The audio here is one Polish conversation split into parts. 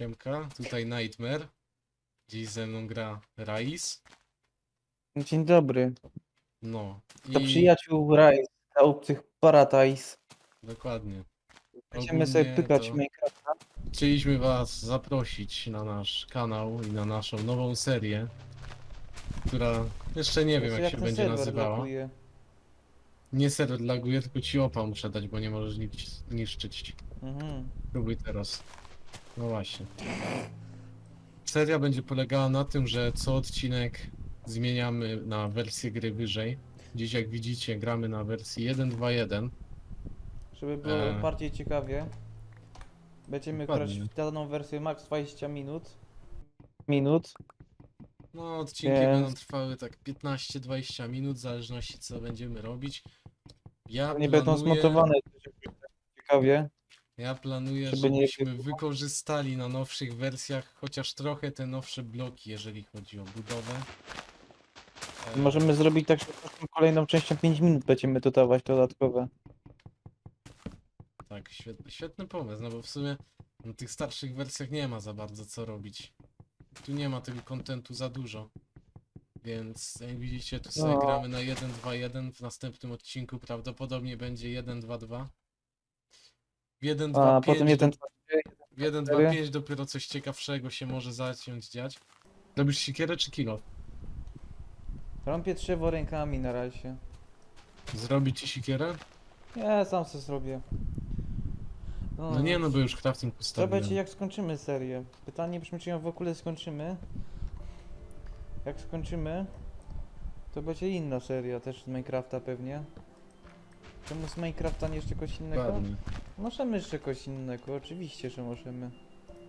Siemka, tutaj Nightmare. Dziś ze mną gra Rais. Dzień dobry. No. To przyjaciół Rise, dla obcych Paradise. Dokładnie. Będziemy sobie Ogólnie pykać to Minecrafta. Chcieliśmy Was zaprosić na nasz kanał i na naszą nową serię, która jeszcze nie wiem jak się ten będzie serwer nazywała. blokuje. Nie serwer laguje, tylko ci opa muszę dać, bo nie możesz nic niszczyć. Mhm. Próbuj teraz. No właśnie. Seria będzie polegała na tym, że co odcinek zmieniamy na wersję gry wyżej. Dziś jak widzicie gramy na wersji 1.2.1. Żeby było Eee. bardziej ciekawie. Będziemy grać Dokładnie. w daną wersję max 20 minut. Minut. No odcinki Więc- będą trwały tak 15-20 minut, w zależności co będziemy robić. Ja Nie będą planuję, zmontowane. żeby było ciekawie. Ja planuję, żeby nie żebyśmy było. wykorzystali na nowszych wersjach chociaż trochę te nowsze bloki, jeżeli chodzi o budowę. E, Możemy zrobić tak, że każdą kolejną częścią 5 minut będziemy dodawać dodatkowe. Tak, świetny, świetny pomysł, no bo w sumie na tych starszych wersjach nie ma za bardzo co robić. Tu nie ma tego kontentu za dużo. Więc jak widzicie, tu sobie No. gramy na 1-2-1, w następnym odcinku prawdopodobnie będzie 1-2-2. W A 1-2-5 potem jeden. do- w 1-2-5 dopiero coś ciekawszego się może zacząć dziać. Robisz sikierę czy kilo? Rąbię drzewo rękami na razie. Zrobić ci sikierę? Ja sam sobie zrobię. No nie, no bo już crafting To postawiłem. będzie jak skończymy serię. Pytanie brzmi, czy ją w ogóle skończymy. Jak skończymy, to będzie inna seria też z Minecrafta pewnie. Czemu z Minecrafta nie jeszcze czegoś innego? Dokładnie. Możemy jeszcze czegoś innego, oczywiście, że możemy.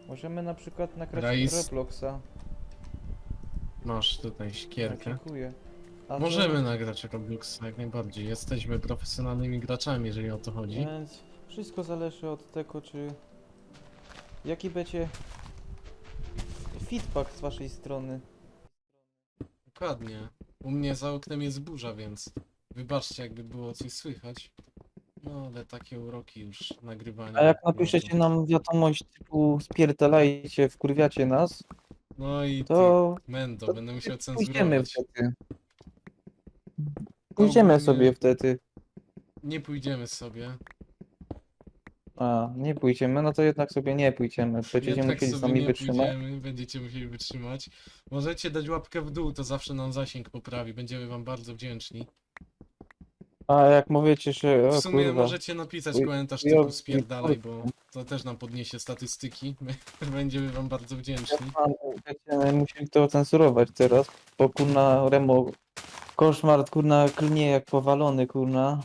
Możemy na przykład nagrać Rais. Robloxa. Masz tutaj No, dziękuję. A Możemy nagrać Robloxa jak najbardziej. Jesteśmy profesjonalnymi graczami, jeżeli o to chodzi. Więc wszystko zależy od tego, czy... Jaki będzie feedback z waszej strony. Dokładnie. U mnie za oknem jest burza, więc wybaczcie jakby było coś słychać. No ale takie uroki już nagrywania. A jak napiszecie nam wiadomość typu spierdalajcie, wkurwiacie nas, No i to... to Mendo, będę musiał pójdziemy cenzurować. wtedy. Pójdziemy Ogólnie- sobie wtedy. Nie pójdziemy sobie. A, nie pójdziemy, no to jednak sobie nie pójdziemy. Będziecie Jednak musieli z sobie nami nie wytrzymać. pójdziemy, będziecie musieli wytrzymać. Możecie dać łapkę w dół, to zawsze nam zasięg poprawi. Będziemy wam bardzo wdzięczni. A jak mówicie, W o sumie kurwa, możecie napisać Uj- komentarz ujo- typu spierdalaj, bo to też nam podniesie statystyki. My będziemy wam bardzo wdzięczni. Mam- będziemy musieli to cenzurować teraz, bo kurna Remo, koszmar kurna klnie jak powalony kurna,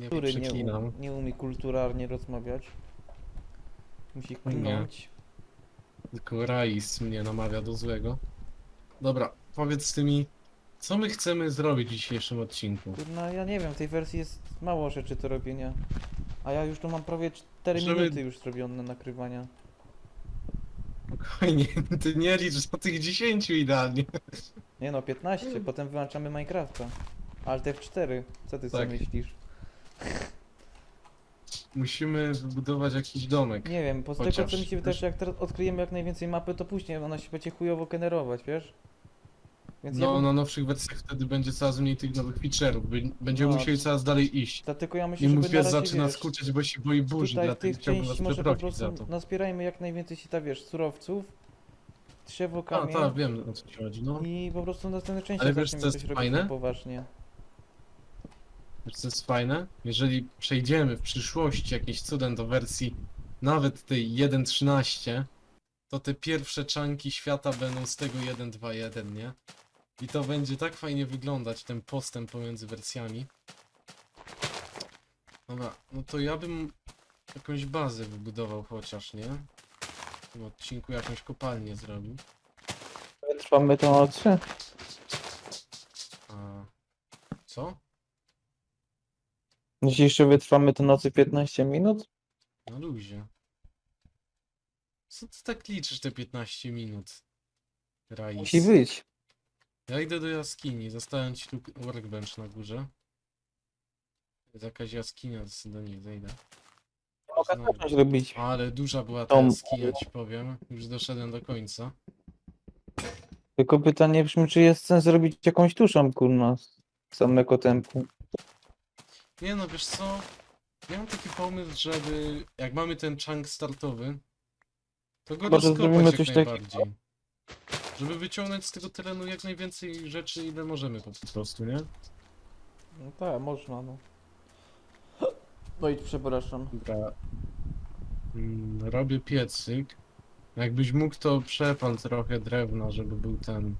Nie który nie, przeklinam. u, nie umie kulturalnie rozmawiać. Musi klnąć. Tylko Rais mnie namawia do złego. Dobra, powiedz ty mi, co my chcemy zrobić w dzisiejszym odcinku? Kurna, ja nie wiem, w tej wersji jest mało rzeczy do robienia. A ja już tu mam prawie 4 Żeby- minuty już zrobione nagrywania. Spokojnie, ty nie licz do tych 10 idealnie. Nie no, 15, potem wyłączamy Minecrafta. Alt F4, co ty Tak. sobie myślisz? Musimy wybudować jakiś domek. Nie wiem, po z tego Chociaż co mi się wydaje, też- że jak teraz odkryjemy jak najwięcej mapy, to później ona się będzie chujowo generować, wiesz? Więc ja No, bym... na nowszych wersjach wtedy będzie coraz mniej tych nowych feature'ów. By- Będziemy No. musieli coraz dalej iść. Dlatego ja myślę, I mój żeby na pies zaczyna wiesz, skurczyć, bo się boi burzy, tutaj w dlatego tych chciałbym was części może po przeprosić za to. nazbierajmy jak najwięcej się ta, wiesz, surowców, drzewo, A, kamień tak, wiem o co ci chodzi, no. i po prostu na następnej części Ale wiesz, zaczniemy co jest coś robić fajne? na poważnie. Wiesz co jest fajne? Jeżeli przejdziemy w przyszłości jakimś cudem do wersji nawet tej 1.13, to te pierwsze czanki świata będą z tego 1.2.1, nie? I to będzie tak fajnie wyglądać, ten postęp pomiędzy wersjami. Dobra, no to ja bym jakąś bazę wybudował chociaż, nie? W tym odcinku jakąś kopalnię zrobił. Trwamy to nocy? A... Co? Że wytrwamy to nocy 15 minut? Na luzie. Co ty tak liczysz te 15 minut? Musi być. Ja idę do jaskini, zostawiam ci tu workbench na górze. Jest jakaś jaskinia, do niej zejdę. mogę Znowu. zacząć robić. Ale duża była ta Tom. jaskinia, ci powiem. Już doszedłem do końca. Tylko pytanie brzmi, czy jest sens zrobić jakąś tuszą, kurna, z samego tempu. Nie no, wiesz co? Ja mam taki pomysł, żeby jak mamy ten chunk startowy, to go Może rozkopać zrobimy jak coś takiego? najbardziej. Żeby wyciągnąć z tego terenu jak najwięcej rzeczy, ile możemy po prostu, nie? No tak, można, no. No i przepraszam. Dobra. Mm, Robię piecyk. Jakbyś mógł, to przepal trochę drewna, żeby był ten...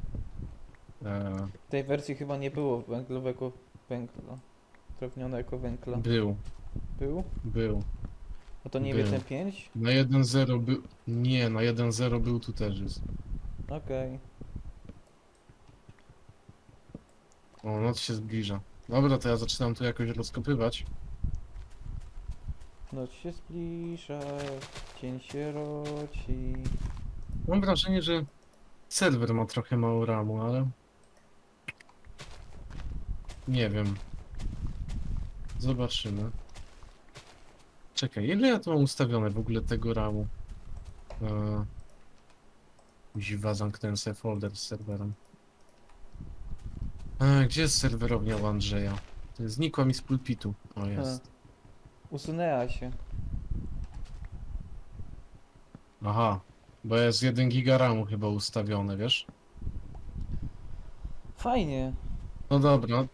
E, W tej wersji chyba nie było węglowego węgla. Drawnionego węgla. był, Był? był. No to nie Był. wie ten 5? Na 1-0 był... Nie, na 1-0 był tu też jest. Okej. O, noc się zbliża. Dobra, to ja zaczynam tu jakoś rozkopywać. Noc się zbliża, dzień się roci. Mam wrażenie, że serwer ma trochę mało ramu, ale... Nie wiem. Zobaczymy. Czekaj, ile ja tu mam ustawione w ogóle tego ramu? Eee... Ziwa, zamknąłem sobie folder z serwerem. Eee, gdzie jest serwerownia u Andrzeja? Znikła mi z pulpitu. O, jest. Usunęła się. Aha, bo jest 1 giga ramu chyba ustawione, wiesz? Fajnie. No dobra,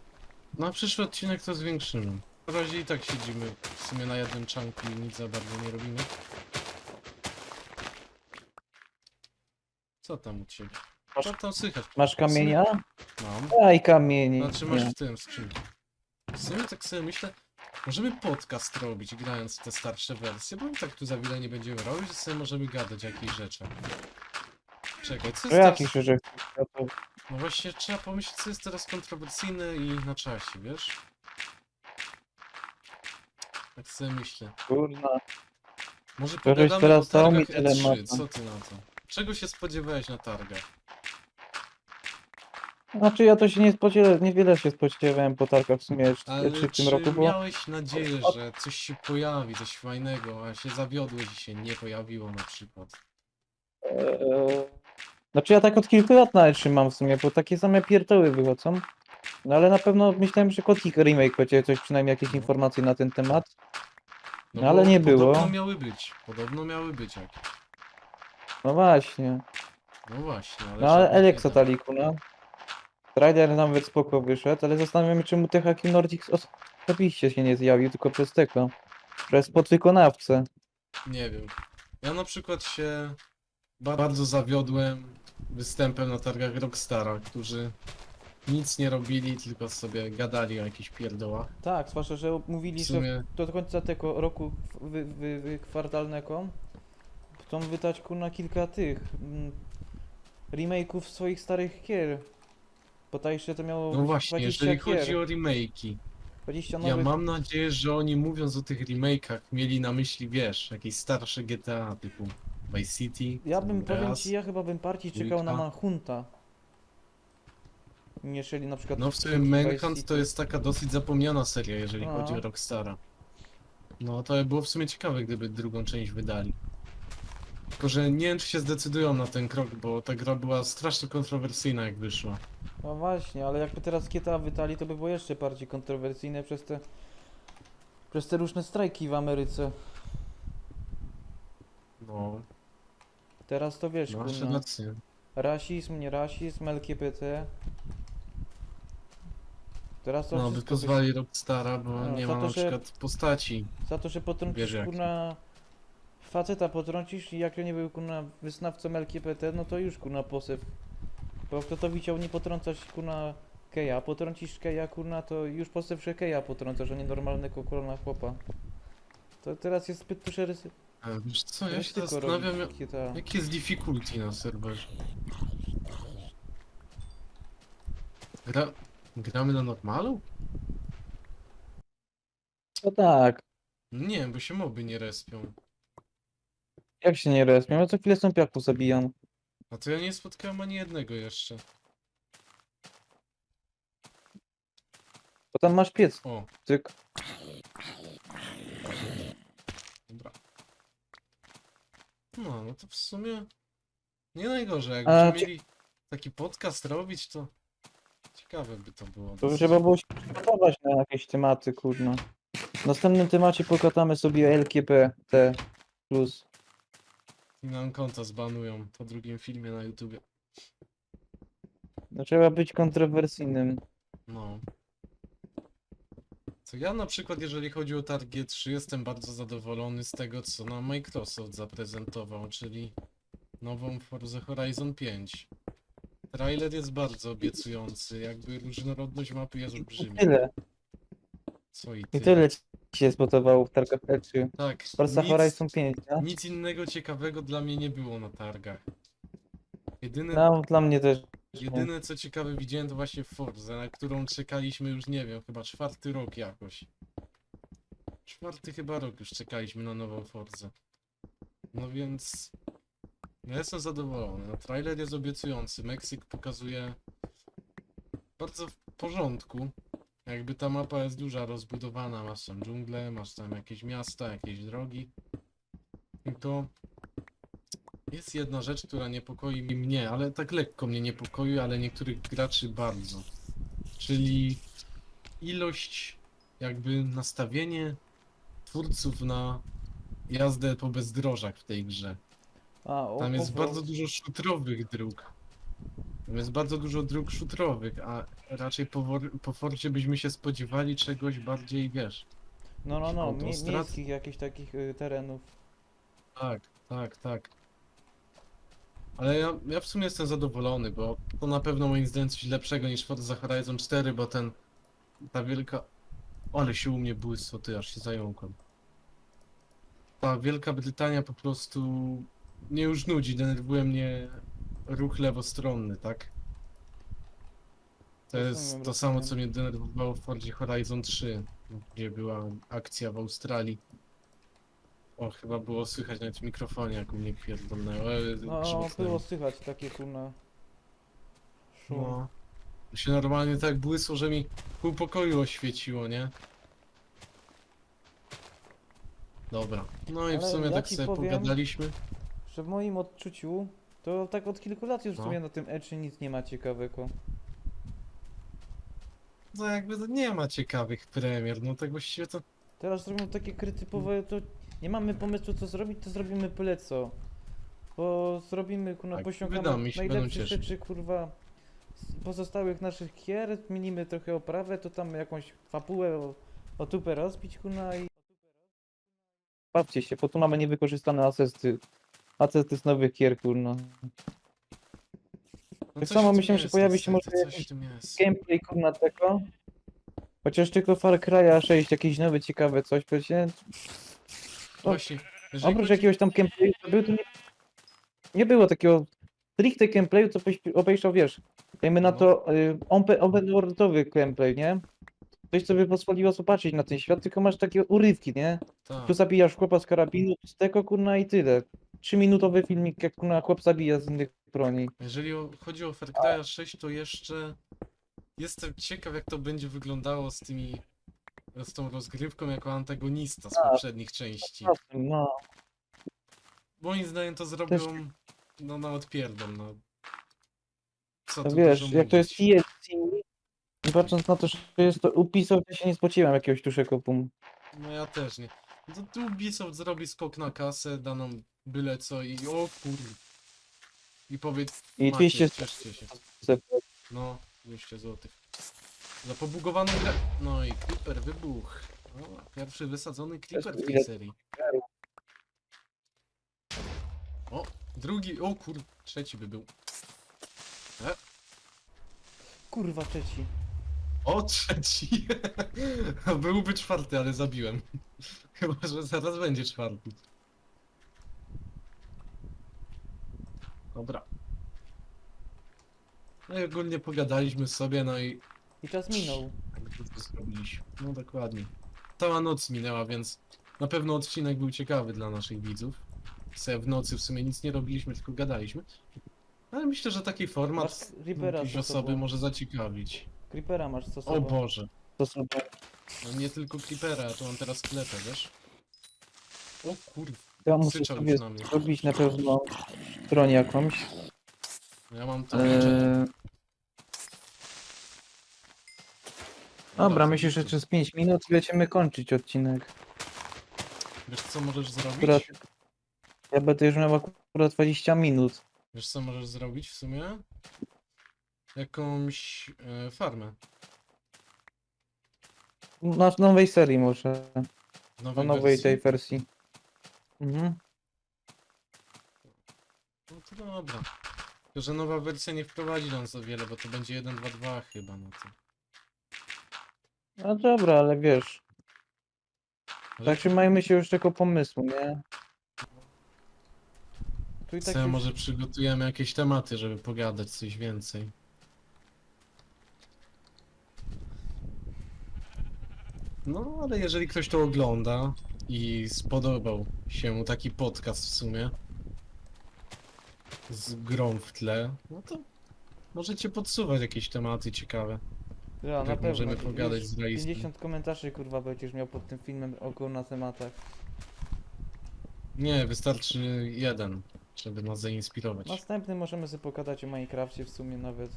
na przyszły odcinek to zwiększymy. Na razie i tak siedzimy w sumie na jednym czanku i nic za bardzo nie robimy. Co tam u ciebie? Masz- tam słychać? Masz kamienia? Mam. Daj kamienie. Znaczy masz w tym skrzynki. W sumie tak sobie myślę, możemy podcast robić grając w te starsze wersje, bo i tak tu za wiele nie będziemy robić, to sobie możemy gadać o jakichś rzeczach. Czekaj, co jest jakich teraz... rzeczach? No właśnie, trzeba pomyśleć, co jest teraz kontrowersyjne i na czasie, wiesz? Tak sobie myślę. Kurna. Może żeś pogadamy teraz o dał mi targach tyle E3, mapa. co ty na to? Czego się spodziewałeś na targach? Znaczy ja to się nie spodziewałem, niewiele się spodziewałem po targach w sumie Ale czy w czy tym roku było. miałeś nadzieję, że coś się pojawi, coś fajnego, a się zawiodłeś i się nie pojawiło na przykład? Eee, Znaczy ja tak od kilku lat nawet trzymam w sumie, bo takie same pierdoły wychodzą. No ale na pewno myślałem, że Kotik remake będzie coś, przynajmniej jakieś informacje na ten temat. No ale bo nie było. Podobno miały być, podobno miały być jakieś. No właśnie. No właśnie, ale... No ale żadnych Elekso nie ma. No. Trailer nawet spoko wyszedł, ale zastanawiam się czemu te haki Nordic osobiście się nie zjawił, tylko przez tego. Przez podwykonawcę. Nie wiem. Ja na przykład się ba- bardzo zawiodłem występem na targach Rockstara, którzy nic nie robili, tylko sobie gadali o jakichś pierdołach. Tak, zwłaszcza, że mówili, W że sumie, do końca tego roku wy, wy, wy, kwartalnego chcą wydać kurna kilka tych mm, remake'ów swoich starych gier. Bo ta jeszcze to miało no właśnie, 20 jeżeli gier, chodzi o remake'i, 20 ja nowych. mam nadzieję, że oni mówiąc o tych remake'ach mieli na myśli, wiesz, jakieś starsze GTA typu Vice City, Ja bym, powiem Andreas. ci, ja chyba bym bardziej czekał na Dwójka. Manhunta. Niżeli na przykład... No w sumie Vice Manhunt to jest taka dosyć zapomniana seria, jeżeli No. chodzi o Rockstara. No to by było w sumie ciekawe, gdyby drugą część wydali. Tylko, że nie wiem, czy się zdecydują na ten krok, bo ta gra była strasznie kontrowersyjna, jak wyszła. No właśnie, ale jakby teraz GTA wydali, to by było jeszcze bardziej kontrowersyjne przez te... Przez te różne strajki w Ameryce. No, Teraz to wiesz, masz kurna. rację. Rasizm, nie rasizm, LGBT. Teraz to No, by wszystko pozwali Rockstara, bo No, nie za ma to, na że- przykład postaci. Za to, że potrącisz Wiesz jak. kurna faceta potrącisz i jak nie był kurna wyznawcą LGBT, no to już kurna posew. Bo kto to widział nie potrącać kurna keja, potrącisz keja kurna to już posew, że keja potrącasz, a nie normalnego kurna chłopa. To teraz jest zbyt duże rysy. A wiesz co, ja się zastanawiam, robić jakie jest difficulty na serwerze. Gra... Gramy na normalu? No tak. Nie bo się moby nie respią. Jak się nie respią? Ja co chwilę sąpiaków zabijam. A to ja nie spotkałem ani jednego jeszcze. Bo tam masz piec, O, cyk. dobra. No, no to w sumie nie najgorzej. A, Jakbyśmy mieli taki podcast robić, to ciekawe by to było. To dosyć. trzeba było się przygotować na jakieś tematy, kurno. W następnym temacie pokatamy sobie LKP T plus. I nam konta zbanują po drugim filmie na YouTubie. No, trzeba być kontrowersyjnym. No. Co ja na przykład, jeżeli chodzi o Targ G3, jestem bardzo zadowolony z tego, co nam Microsoft zaprezentował, czyli nową Forza Horizon 5. Trailer jest bardzo obiecujący, jakby różnorodność mapy jest olbrzymia. tyle. Co i I tyle. Się spodobało w targach L3. Tak, Forza nic, Horizon 5, nie? nic innego ciekawego dla mnie nie było na targach. Jedyne, No, dla mnie też. Jedyne co ciekawe widziałem to właśnie Forza, na którą czekaliśmy już nie wiem, chyba czwarty rok jakoś. Czwarty chyba rok już czekaliśmy na nową Forzę. No więc ja jestem zadowolony. No, trailer jest obiecujący. Meksyk pokazuje bardzo w porządku. Jakby ta mapa jest duża, rozbudowana. Masz tam dżunglę, masz tam jakieś miasta, jakieś drogi. I to jest jedna rzecz, która niepokoi mnie, ale tak lekko mnie niepokoi, ale niektórych graczy bardzo. Czyli ilość, jakby nastawienie twórców na jazdę po bezdrożach w tej grze. A, o, Tam jest o, bardzo dużo szutrowych dróg. Jest bardzo dużo dróg szutrowych, a raczej po, wor- po Forcie byśmy się spodziewali czegoś bardziej, wiesz. No, no, no, autostrad. miejskich jakichś takich y, terenów. Tak, tak, tak. Ale ja, ja w sumie jestem zadowolony, bo to na pewno moim zdaniem coś lepszego niż Forza Horizon 4, bo ten, ta wielka... Ale się u mnie błysło, ty aż się zająkłem. Ta Wielka Brytania po prostu mnie już nudzi, denerwuje mnie ruch lewostronny, tak? To jest to samo, co mnie denerwowało w Forzie Horizon 3, gdzie była akcja w Australii. O, chyba było słychać nawet w mikrofonie, jak u mnie pierdolnęło. e, No, grzmotnęło. było słychać takie kurna. Szum. No. To się normalnie tak błysło, że mi pół pokoju oświeciło, nie? Dobra. No i w Ale sumie ja tak ci sobie powiem- pogadaliśmy. Że w moim odczuciu, to tak od kilku lat już w No. sumie na tym E3 nic nie ma ciekawego. No jakby to nie ma ciekawych premier, no tak właściwie to... Teraz zrobimy takie gry typowe, to nie mamy pomysłu co zrobić, to zrobimy byle co. Bo zrobimy, kurwa, Tak, posiągamy wydamy się, będą najlepsze cieszyć. rzeczy, kurwa, z pozostałych naszych gier, zmienimy trochę oprawę, to tam jakąś fabułę o, o tupę rozbić, kurna i... Bawcie się, bo tu mamy niewykorzystane asesty. Asesty z nowych gier, kurna. No Tak coś samo tym myślałem, że jest, pojawi się niestety, może coś jakiś tym jest. Gameplay, kurna, tego. Chociaż tylko Far Cry'a 6, jakieś nowe, ciekawe coś, przecież Właśnie, jeżeli Oprócz chodzi- jakiegoś tam gameplayu, to był to nie, nie było takiego stricte gameplayu, co byś obejrzał, wiesz, dajmy na No. to y, open- open worldowy gameplay, nie? Coś, co by pozwoliło zobaczyć na ten świat, tylko masz takie urywki, nie? Tak. Tu zabijasz chłopa z karabinu, z tego kurna i tyle. Trzyminutowy filmik, jak kurna chłop zabija z innych broni. Jeżeli o, chodzi o Far Cry'a 6, to jeszcze jestem ciekaw, jak to będzie wyglądało z tymi z tą rozgrywką jako antagonista z A. poprzednich części. No, Moim zdaniem to zrobią no na odpierdol, no. Co to tu wiesz, dużo jak to jest mówić. ESC i patrząc na to, że jest to Ubisoft, to się nie spodziewam jakiegoś tuszego pum. No ja też nie. No to tu Ubisoft zrobi skok na kasę, da nam byle co i o kur... I powiedz, I macie, 200 cieszcie się. No, 200 zł. Za pobugowaną grę. No i Creeper wybuch. O, pierwszy wysadzony Creeper w tej serii. O, drugi, o kur... Trzeci by był. Kurwa, trzeci. O, trzeci! Byłby czwarty, ale zabiłem. Chyba, że zaraz będzie czwarty. Dobra. No i ogólnie pogadaliśmy sobie, no i I czas minął. to zrobiliśmy. No dokładnie. Cała noc minęła, więc na pewno odcinek był ciekawy dla naszych widzów. Se w nocy w sumie nic nie robiliśmy, tylko gadaliśmy. Ale myślę, że taki Masz format Creepera jakieś z osoby może zaciekawić. Creepera masz co O sobą. Boże. To sobą. No nie tylko Creepera, tu mam teraz klepę, wiesz? O kurw. Ja muszę Krzyczał sobie już na mnie. zrobić na pewno broń jakąś. Ja mam to. Eee... Dobra, Dobra, myślę, że przez 5 minut będziemy kończyć odcinek. Wiesz co możesz zrobić? Akurat ja będę już miał akurat 20 minut. Wiesz co możesz zrobić w sumie? Jakąś e, farmę. Na nowej serii może. Na Nowej nowej wersji. tej wersji. Mhm. No to dobra. Tylko, że nowa wersja nie wprowadzi nam za wiele, bo to będzie 1.2.2 chyba, no to. No dobra, ale wiesz. Ale Tak się już tego pomysłu, nie? Tu i tak co, już... może przygotujemy jakieś tematy, żeby pogadać coś więcej. No, ale jeżeli ktoś to ogląda i spodobał się mu taki podcast w sumie z grą w tle, no to możecie podsuwać jakieś tematy ciekawe. Ja, na tak pewno. możemy pogadać Już z Raistem. 50 komentarzy kurwa będziesz miał pod tym filmem około na tematach. Nie, wystarczy jeden, żeby nas zainspirować. Następny możemy sobie pogadać o Minecrafcie w sumie nawet.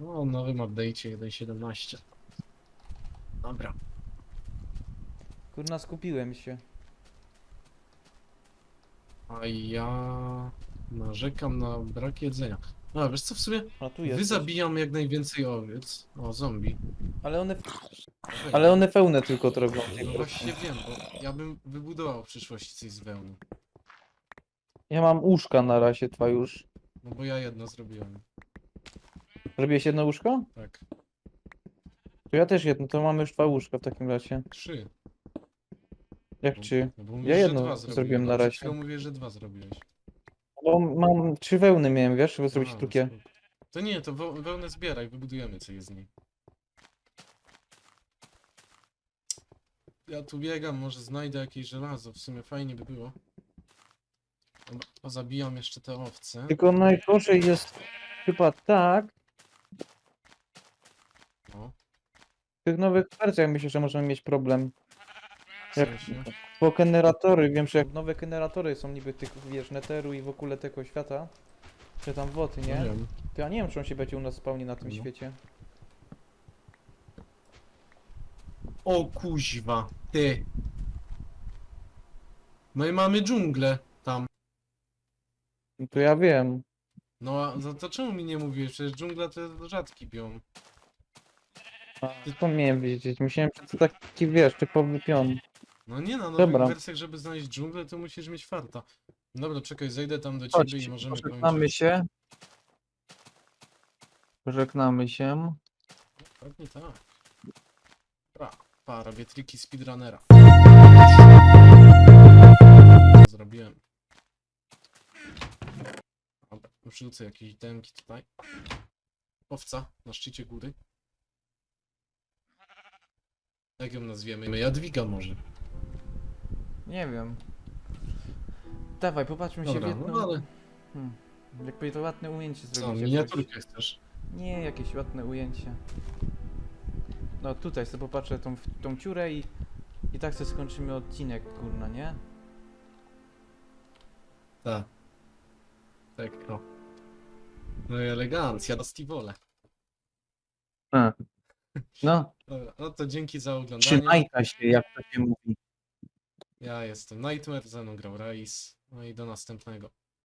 No, o nowym update'cie 1.17. Dobra. Kurna skupiłem się. A ja narzekam na brak jedzenia. No, wiesz co, w sumie A tu jest. wyzabijam jak najwięcej owiec. O, zombie. Ale one, Ej, ale one pełne tylko robią. No właśnie wiem, bo ja bym wybudował w przyszłości coś z wełny. Ja mam łóżka na razie dwa już. No bo ja jedno zrobiłem. Robiłeś jedno łóżko? Tak. To ja też jedno, to mamy już dwa łóżka w takim razie. Trzy. Jak Bo- czy? No bo mówisz, jedno dwa zrobiłem na a przed razie. chwilą mówię, że dwa zrobiłeś. Bo mam trzy wełny miałem, wiesz, żeby zrobić A, drugie. spoko. To nie, to weł- wełnę zbieraj, wybudujemy coś z niej. Ja tu biegam, może znajdę jakieś żelazo, w sumie fajnie by było. Dobra, pozabijam jeszcze te owce. Tylko najgorzej jest chyba tak, No, w tych nowych wersjach myślę, że możemy mieć problem. Jak- sensie. Bo generatory, wiem, że jak nowe generatory są niby tych, wiesz, neteru i w ogóle tego świata, czy tam wody, No nie? wiem. To ja nie wiem, czy on się będzie u nas spełni na tym No. świecie. O kuźwa, ty. My mamy dżunglę tam. No to ja wiem. No a to, to czemu mi nie mówisz? Przecież dżungla to jest rzadki biom. A, To miałem wiedzieć. Myślałem, że to taki, wiesz, typowy pion. No nie na nowych Dobra. wersjach, żeby znaleźć dżunglę, to musisz mieć farta. Dobra, czekaj, zejdę tam do Chodź, ciebie i możemy pożegnamy kończyć. się. Pożegnamy się. Pewnie tak. Dobra, pa, robię triki speedrunnera. Zrobiłem. Dobra, przerzucę jakieś demki tutaj. Owca na szczycie góry. Jak ją nazwiemy? Jadwiga może. Nie wiem. Dawaj, popatrzmy się w Dobra, jedną... no ale Hmm. Jakby to ładne ujęcie co, zrobić. miniaturkę chcesz? Nie, jakieś ładne ujęcie. No tutaj sobie popatrzę tą, tą ciurę i, i tak sobie skończymy odcinek, kurna, nie? Tak. Tak, o. No i elegancja, na Stivole. A. No, Dobra, no to dzięki za oglądanie. trzymajka się, jak to się mówi. Ja jestem Nightmare, ze mną grał Rais. No i do następnego.